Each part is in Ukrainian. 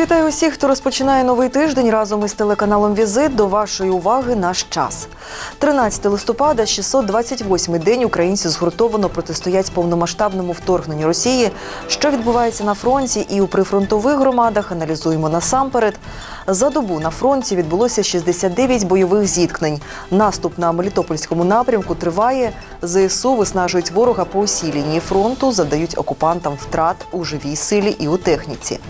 Вітаю усіх, хто розпочинає новий тиждень разом із телеканалом Візит. До вашої уваги наш час. 13 листопада, 628-й день українці згуртовано протистоять повномасштабному вторгненню Росії. Що відбувається на фронті і у прифронтових громадах, аналізуємо насамперед. За добу на фронті відбулося 69 бойових зіткнень. Наступ на Мелітопольському напрямку триває. ЗСУ виснажують ворога по усій лінії фронту, задають окупантам втрат у живій силі і у техніці.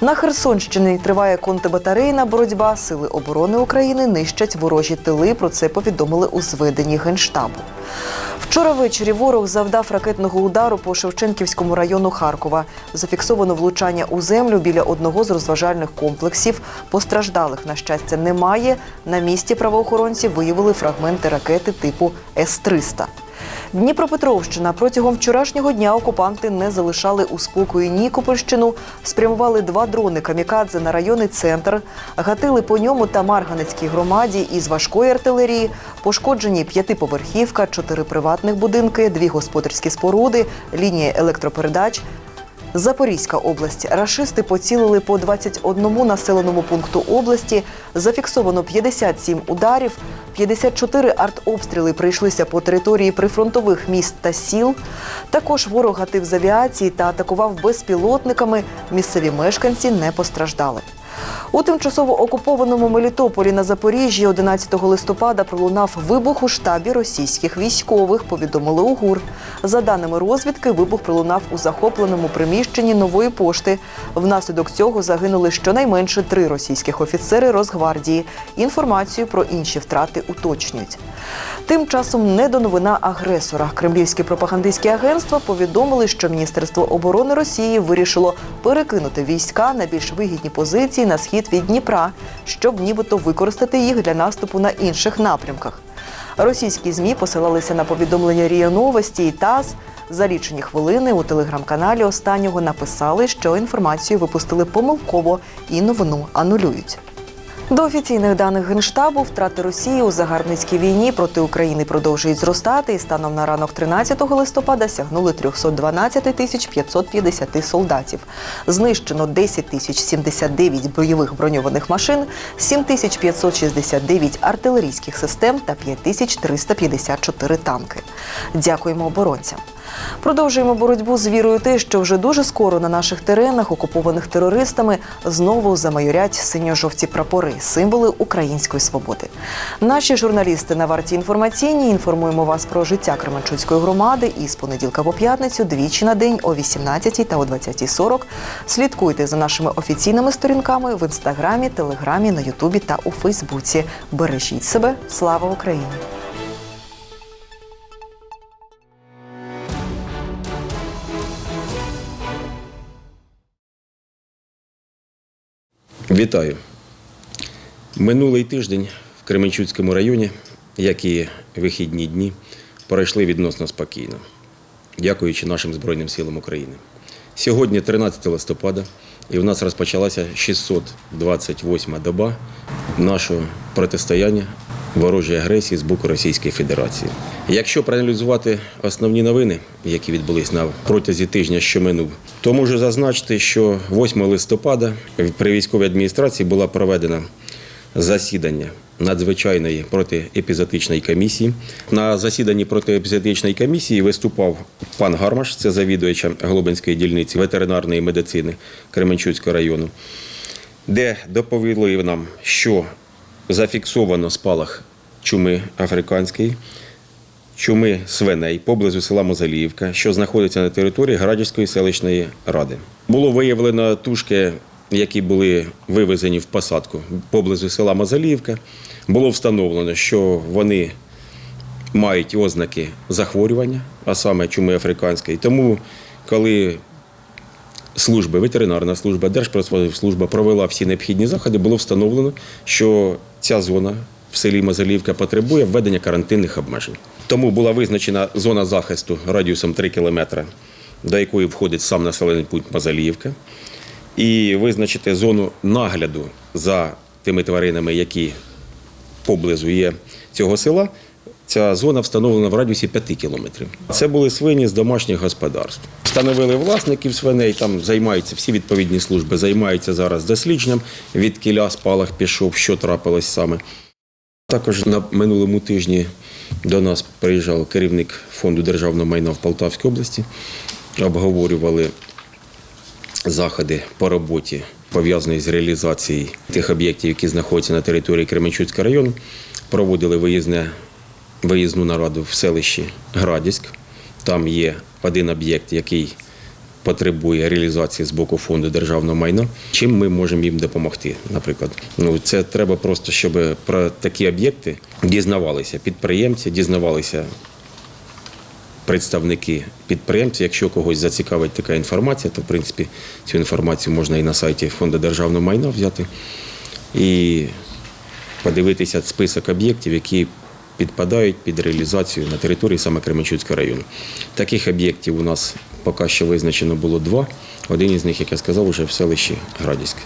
На Херсонщині триває контрбатарейна боротьба. Сили оборони України нищать ворожі тили. Про це повідомили у зведенні генштабу. Вчора ввечері ворог завдав ракетного удару по Шевченківському району Харкова. Зафіксовано влучання у землю біля одного з розважальних комплексів. Постраждалих, на щастя, немає. На місці правоохоронці виявили фрагменти ракети типу С-300. Дніпропетровщина. Протягом вчорашнього дня окупанти не залишали у спокої Нікопольщину, спрямували два дрони камікадзе на районний центр, гатили по ньому та Марганецькій громаді із важкої артилерії, пошкоджені п'ятиповерхівка, чотири приватних будинки, дві господарські споруди, лінії електропередач. Запорізька область. Рашисти поцілили по 21 населеному пункту області. Зафіксовано 57 ударів, 54 артобстріли прийшлися по території прифронтових міст та сіл. Також ворог гатив з авіації та атакував безпілотниками. Місцеві мешканці не постраждали. У тимчасово окупованому Мелітополі на Запоріжжі 11 листопада пролунав вибух у штабі російських військових. Повідомили у ГУР. За даними розвідки, вибух пролунав у захопленому приміщенні нової пошти. Внаслідок цього загинули щонайменше три російських офіцери Росгвардії. Інформацію про інші втрати уточнюють. Тим часом не до новина агресора. Кремлівські пропагандистські агентства повідомили, що Міністерство оборони Росії вирішило перекинути війська на більш вигідні позиції на схід від Дніпра, щоб нібито використати їх для наступу на інших напрямках. Російські змі посилалися на повідомлення РІА Новості і ТАСС. За лічені хвилини у телеграм-каналі останнього написали, що інформацію випустили помилково і новину анулюють. До офіційних даних Генштабу втрати Росії у загарбницькій війні проти України продовжують зростати і станом на ранок 13 листопада сягнули 312 тисяч 550 солдатів. Знищено 10 тисяч 79 бойових броньованих машин, 7 тисяч 569 артилерійських систем та 5 тисяч 354 танки. Дякуємо оборонцям. Продовжуємо боротьбу з вірою те, що вже дуже скоро на наших теренах, окупованих терористами, знову замайорять синьо-жовті прапори, символи української свободи. Наші журналісти на варті інформаційній інформуємо вас про життя Кременчуцької громади і з понеділка по п'ятницю двічі на день о 18 та о 20.40. Слідкуйте за нашими офіційними сторінками в інстаграмі, телеграмі, на Ютубі та у Фейсбуці. Бережіть себе, слава Україні! Вітаю. Минулий тиждень в Кременчуцькому районі, як і вихідні дні, пройшли відносно спокійно, дякуючи нашим Збройним силам України. Сьогодні 13 листопада, і в нас розпочалася 628 доба нашого протистояння ворожій агресії з боку Російської Федерації. Якщо проаналізувати основні новини, які відбулись на протязі тижня, що минув, то можу зазначити, що 8 листопада при військовій адміністрації була проведена засідання надзвичайної протиепізотичної комісії. На засіданні протиепізотичної комісії виступав пан Гармаш, це завідувача Глобинської дільниці ветеринарної медицини Кременчуцького району, де доповіли нам, що зафіксовано спалах чуми африканської, чуми свиней поблизу села Мозаліївка, що знаходиться на території Градівської селищної ради. Було виявлено тушки, які були вивезені в посадку поблизу села Мозаліївка. Було встановлено, що вони мають ознаки захворювання, а саме чуми африканської. Тому, коли служби, ветеринарна служба, Держпродспоживслужба провела всі необхідні заходи, було встановлено, що ця зона в селі Мазалівка потребує введення карантинних обмежень. Тому була визначена зона захисту радіусом 3 кілометри, до якої входить сам населений пункт Мазаліївка, і визначити зону нагляду за тими тваринами, які поблизу є цього села, Ця зона встановлена в радіусі 5 кілометрів. Це були свині з домашніх господарств. Встановили власників свиней, там займаються всі відповідні служби, займаються зараз дослідженням, від кіля спалах пішов, що трапилось саме. Також на минулому тижні до нас приїжджав керівник фонду державного майна в Полтавській області. Обговорювали заходи по роботі, пов'язані з реалізацією тих об'єктів, які знаходяться на території Кременчуцького району. Проводили виїзне, виїзну нараду в селищі Градіськ. Там є один об'єкт, який потребує реалізації з боку фонду державного майна. Чим ми можемо їм допомогти? Наприклад, ну це треба просто, щоб про такі об'єкти дізнавалися підприємці, дізнавалися представники підприємців. Якщо когось зацікавить така інформація, то в принципі цю інформацію можна і на сайті фонду державного майна взяти і подивитися список об'єктів, які підпадають під реалізацію на території саме Кременчуцького району. Таких об'єктів у нас поки що визначено було два. Один із них, як я сказав, вже в селищі Градіськ.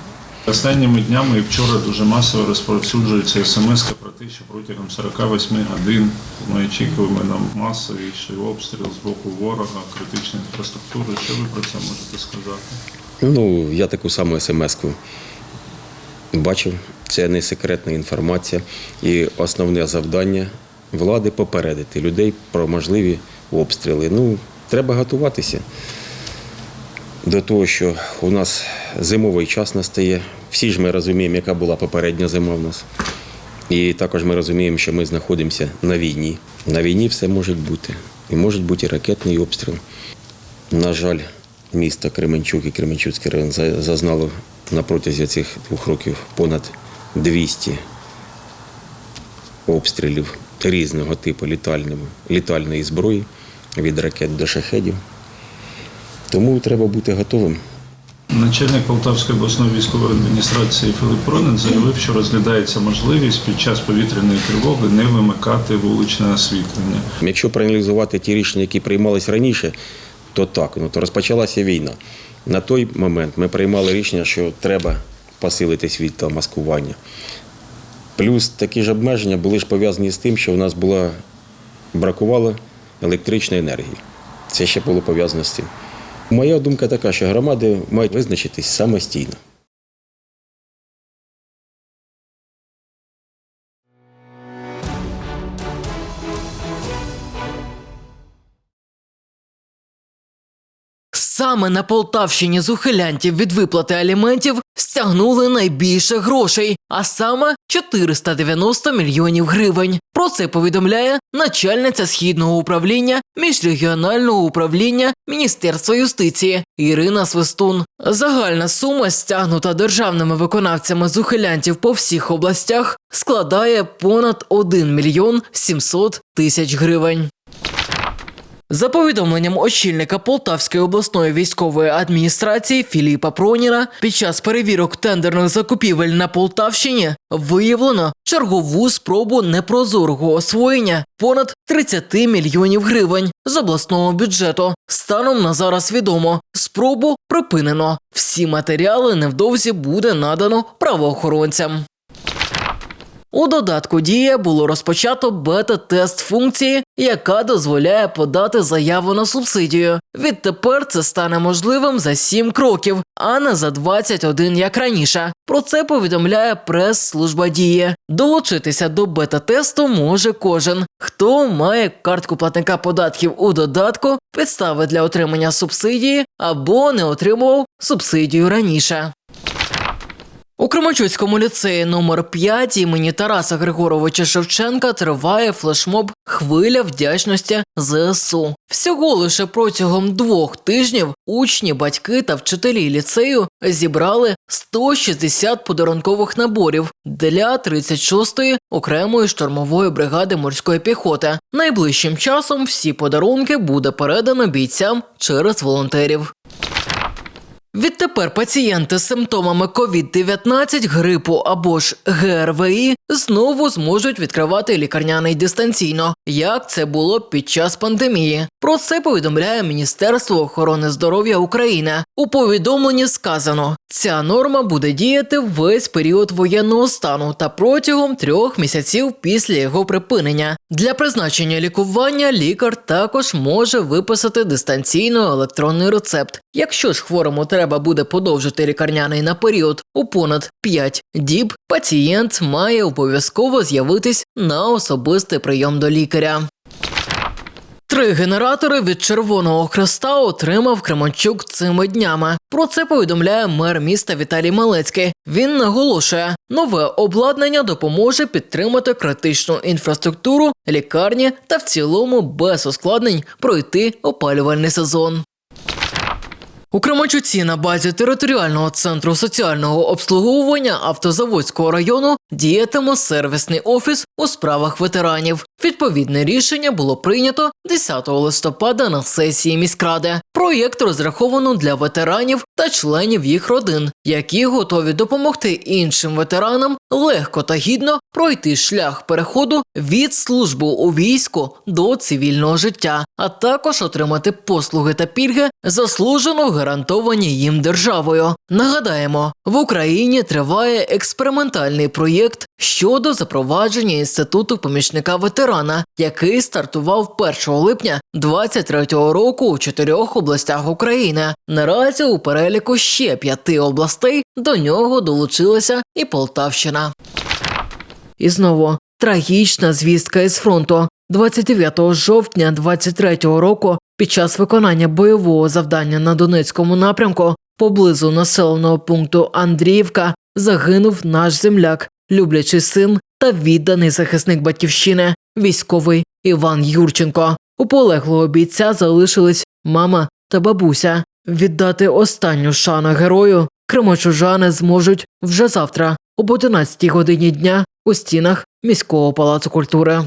Останніми днями і вчора дуже масово розповсюджується смс про те, що протягом 48 годин ми очікуємо на масовіший обстріл з боку ворога, критичної інфраструктури. Що ви про це можете сказати? Ну, я таку саму смс-ку бачив. Це не секретна інформація. І основне завдання влади попередити людей про можливі обстріли. Ну, треба готуватися до того, що у нас зимовий час настає. Всі ж ми розуміємо, яка була попередня зима в нас. І також ми розуміємо, що ми знаходимося на війні. На війні все може бути. І можуть бути і ракетний обстріл. На жаль, місто Кременчук і Кременчуцький район зазнало на протязі цих двох років понад 200 обстрілів різного типу літальної зброї від ракет до шахедів. Тому треба бути готовим. Начальник Полтавської обласної військової адміністрації Филип Пронин заявив, що розглядається можливість під час повітряної тривоги не вимикати вуличне освітлення. Якщо проаналізувати ті рішення, які приймались раніше, то так, ну то розпочалася війна. На той момент ми приймали рішення, що треба посилити світло маскування. Плюс такі ж обмеження були ж пов'язані з тим, що в нас була бракувало електричної енергії. Це ще було пов'язано з цим. Моя думка така, що громади мають визначитись самостійно. Саме на Полтавщині з ухилянтів від виплати аліментів стягнули найбільше грошей, а саме 490 мільйонів гривень. Про це повідомляє начальниця східного управління міжрегіонального управління Міністерства юстиції Ірина Свистун. Загальна сума, стягнута державними виконавцями з ухилянтів по всіх областях, складає понад 1 мільйон 700 тисяч гривень. За повідомленням очільника Полтавської обласної військової адміністрації Філіпа Проніна, під час перевірок тендерних закупівель на Полтавщині виявлено чергову спробу непрозорого освоєння понад 30 мільйонів гривень з обласного бюджету. Станом на зараз відомо, спробу припинено. Всі матеріали невдовзі буде надано правоохоронцям. У додатку Дія було розпочато бета-тест функції, яка дозволяє подати заяву на субсидію. Відтепер це стане можливим за 7 кроків, а не за 21, як раніше. Про це повідомляє прес-служба Дії. Долучитися до бета-тесту може кожен, хто має картку платника податків у додатку, підстави для отримання субсидії або не отримував субсидію раніше. У Кременчуцькому ліцеї номер 5 імені Тараса Григоровича Шевченка триває флешмоб Хвиля вдячності ЗСУ. Всього лише протягом двох тижнів учні, батьки та вчителі ліцею зібрали 160 подарункових наборів для 36-ї окремої штурмової бригади морської піхоти. Найближчим часом всі подарунки буде передано бійцям через волонтерів. Відтепер пацієнти з симптомами COVID-19, грипу або ж ГРВІ знову зможуть відкривати лікарняний дистанційно. Як це було під час пандемії. Про це повідомляє Міністерство охорони здоров'я України. У повідомленні сказано, ця норма буде діяти весь період воєнного стану та протягом трьох місяців після його припинення. Для призначення лікування лікар також може виписати дистанційно електронний рецепт. Якщо ж хворому треба буде подовжити лікарняний на період у понад 5 діб, пацієнт має обов'язково з'явитись на особистий прийом до лікаря. Три генератори від Червоного Хреста отримав Кременчук цими днями. Про це повідомляє мер міста Віталій Малецький. Він наголошує, нове обладнання допоможе підтримати критичну інфраструктуру, лікарні та в цілому без ускладнень пройти опалювальний сезон. У Кременчуці на базі територіального центру соціального обслуговування Автозаводського району діятиме сервісний офіс у справах ветеранів. Відповідне рішення було прийнято 10 листопада на сесії міськради. Проєкт розраховано для ветеранів та членів їх родин, які готові допомогти іншим ветеранам легко та гідно пройти шлях переходу від служби у війську до цивільного життя, а також отримати послуги та пільги, заслужено гарантовані їм державою. Нагадаємо, в Україні триває експериментальний проєкт щодо запровадження інституту помічника ветерана, який стартував 1 липня 2023 року у чотирьох областях України. Наразі у переліку ще п'яти областей до нього долучилася і Полтавщина. І знову трагічна звістка із фронту. 29 жовтня 23-го року під час виконання бойового завдання на Донецькому напрямку поблизу населеного пункту Андріївка загинув наш земляк, люблячий син та відданий захисник батьківщини, військовий Іван Юрченко. У полеглого бійця залишились мама та бабуся. Віддати останню шану герою кримочужани зможуть вже завтра об 11 годині дня у стінах міського палацу культури.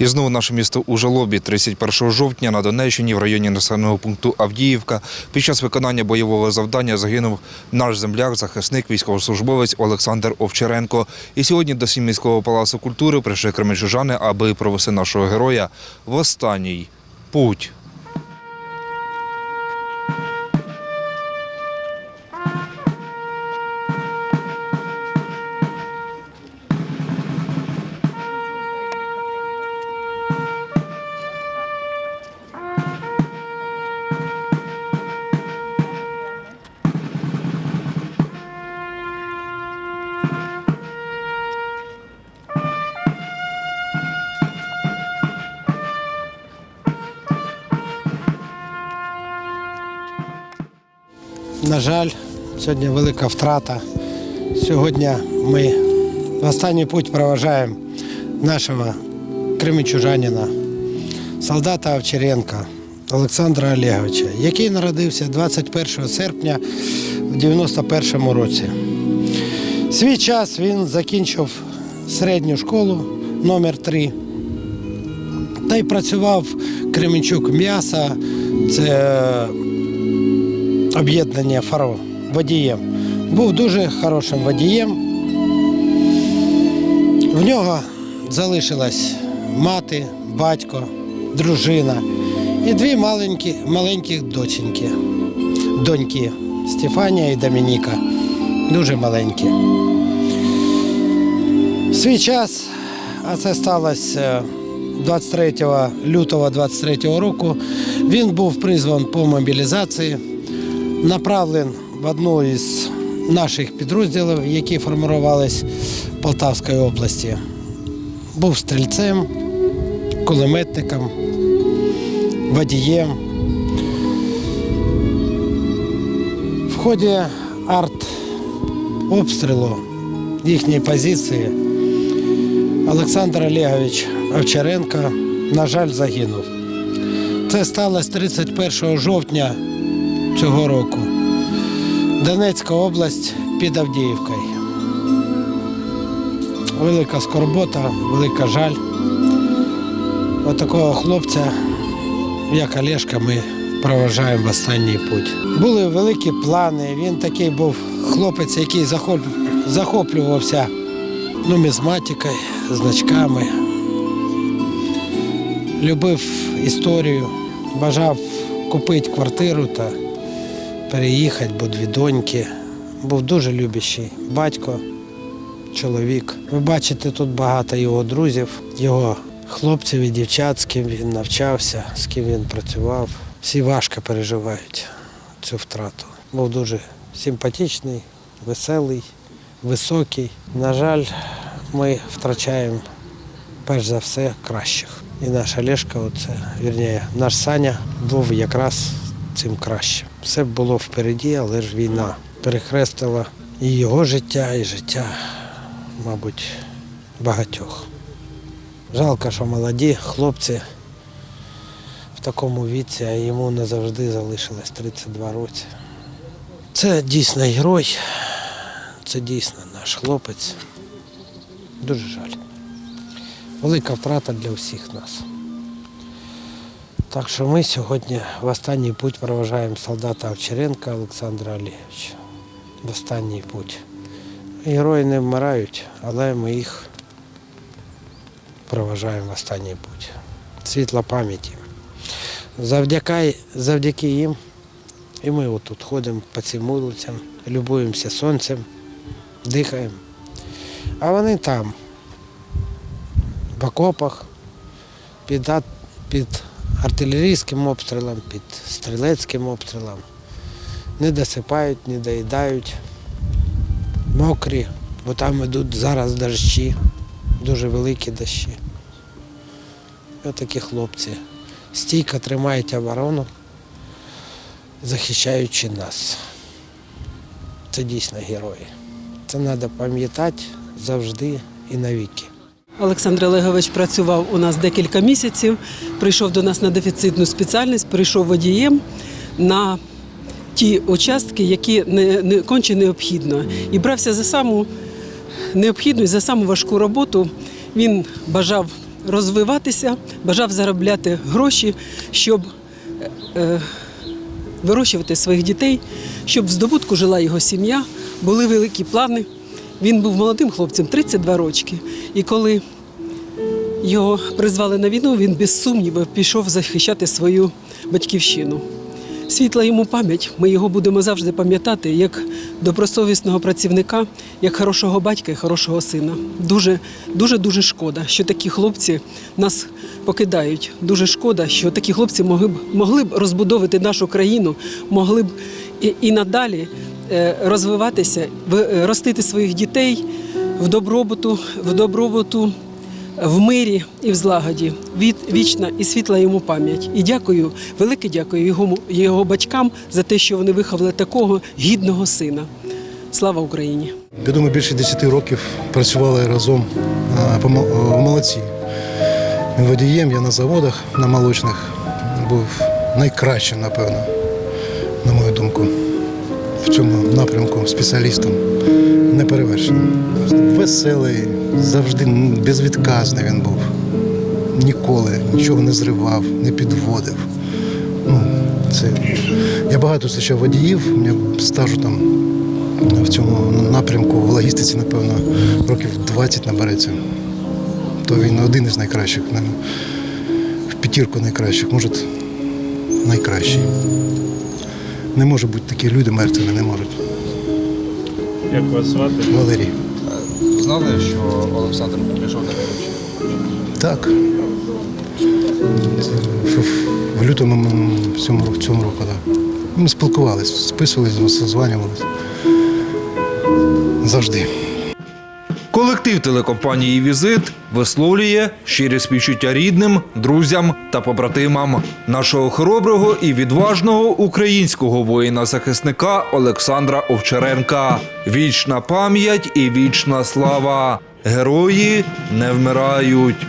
І знову наше місто у жалобі 31 жовтня на Донеччині в районі населеного пункту Авдіївка під час виконання бойового завдання загинув наш земляк, захисник, військовослужбовець Олександр Овчаренко. І сьогодні до сім міського палацу культури прийшли кременчужани, аби провести нашого героя в останній путь. На жаль, сьогодні велика втрата. Сьогодні ми в останній путь проважаємо нашого кримчужанина, солдата Овчаренка Олександра Олеговича, який народився 21 серпня в 91 році. Свій час він закінчив середню школу номер 3 та й працював Кременчук м'яса. Це об'єднання ФАРО водієм. Був дуже хорошим водієм. В нього залишилась мати, батько, дружина і дві маленькі, маленьких доченьки. Доньки Стефанія і Домініка. Дуже маленькі. В свій час, а це сталося 23 лютого 23 року, він був призван по мобілізації направлен в одну із наших підрозділів, які формувалися в Полтавській області. Був стрільцем, кулеметником, водієм. В ході арт-обстрілу їхньої позиції Олександр Олегович Овчаренко, на жаль, загинув. Це сталося 31 жовтня цього року. Донецька область під Авдіївкою. Велика скорбота, велика жаль. Отакого хлопця, як Олешка, ми проважаємо в останній путь. Були великі плани. Він такий був хлопець, який захоплювався нумізматикою, значками. Любив історію, бажав купити квартиру та переїхати, бо дві доньки. Був дуже любящий батько, чоловік. Ви бачите тут багато його друзів, його хлопців і дівчат, з ким він навчався, з ким він працював. Всі важко переживають цю втрату. Був дуже симпатичний, веселий, високий. На жаль, ми втрачаємо перш за все кращих. І наш Олешка, оце, вірніше, наш Саня був якраз цим кращим. Все було впереді, але ж війна перехрестила і його життя, і життя, мабуть, багатьох. Жалко, що молоді хлопці в такому віці, а йому не завжди залишилось 32 роки. Це дійсно герой, це дійсно наш хлопець. Дуже жаль. Велика втрата для всіх нас. Так що ми сьогодні в останній путь проважаємо солдата Овчаренка Олександра Олеговича. В останній путь. Герої не вмирають, але ми їх проважаємо в останній путь. Світла пам'яті. Завдяки, завдяки їм і ми отут ходимо по цим вулицям, любуємося сонцем, дихаємо. А вони там, в окопах, під, під артилерійським обстрілом, під стрілецьким обстрілом. Не досипають, не доїдають, мокрі, бо там йдуть зараз дощі, дуже великі дощі. Ось такі хлопці стійко тримають оборону, захищаючи нас. Це дійсно герої. Це треба пам'ятати завжди і навіки. Олександр Олегович працював у нас декілька місяців, прийшов до нас на дефіцитну спеціальність, прийшов водієм на ті участки, які не, не конче необхідно. І брався за саму необхідну за саму важку роботу. Він бажав розвиватися, бажав заробляти гроші, щоб е, вирощувати своїх дітей, щоб в здобутку жила його сім'я, були великі плани. Він був молодим хлопцем, 32 рочки. І коли його призвали на війну, він без сумніву пішов захищати свою батьківщину. Світла йому пам'ять, ми його будемо завжди пам'ятати як добросовісного працівника, як хорошого батька і хорошого сина. Дуже, дуже, дуже шкода, що такі хлопці нас покидають. Дуже шкода, що такі хлопці могли б, могли б розбудовувати нашу країну, могли б і, і надалі розвиватися, в- е, ростити своїх дітей в добробуту, в добробуту, в мирі і в злагоді. Від вічна і світла йому пам'ять. І дякую, велике дякую його, його батькам за те, що вони виховали такого гідного сина. Слава Україні! Я думаю, більше 10 років працювали разом а, в молодці. Водієм, я на заводах, на молочних був найкращим, напевно, на мою думку, в цьому напрямку спеціалістом неперевершеним. Веселий, завжди безвідказний він був. Ніколи нічого не зривав, не підводив. Ну, це... Я багато зустрічав водіїв, у мене стажу там в цьому напрямку в логістиці, напевно, років 20 набереться. То він один із найкращих, в п'ятірку найкращих, може найкращий. Не може бути такі люди мертвими, не можуть. Як вас звати? Валерій. Знали, що Олександр прийшов на війну? Так. В, в лютому цьому, року, цьому року, так. Ми спілкувалися, списувалися, созванювалися. Завжди. Колектив телекомпанії Візит висловлює щирі співчуття рідним, друзям та побратимам нашого хороброго і відважного українського воїна-захисника Олександра Овчаренка. Вічна пам'ять і вічна слава. Герої не вмирають.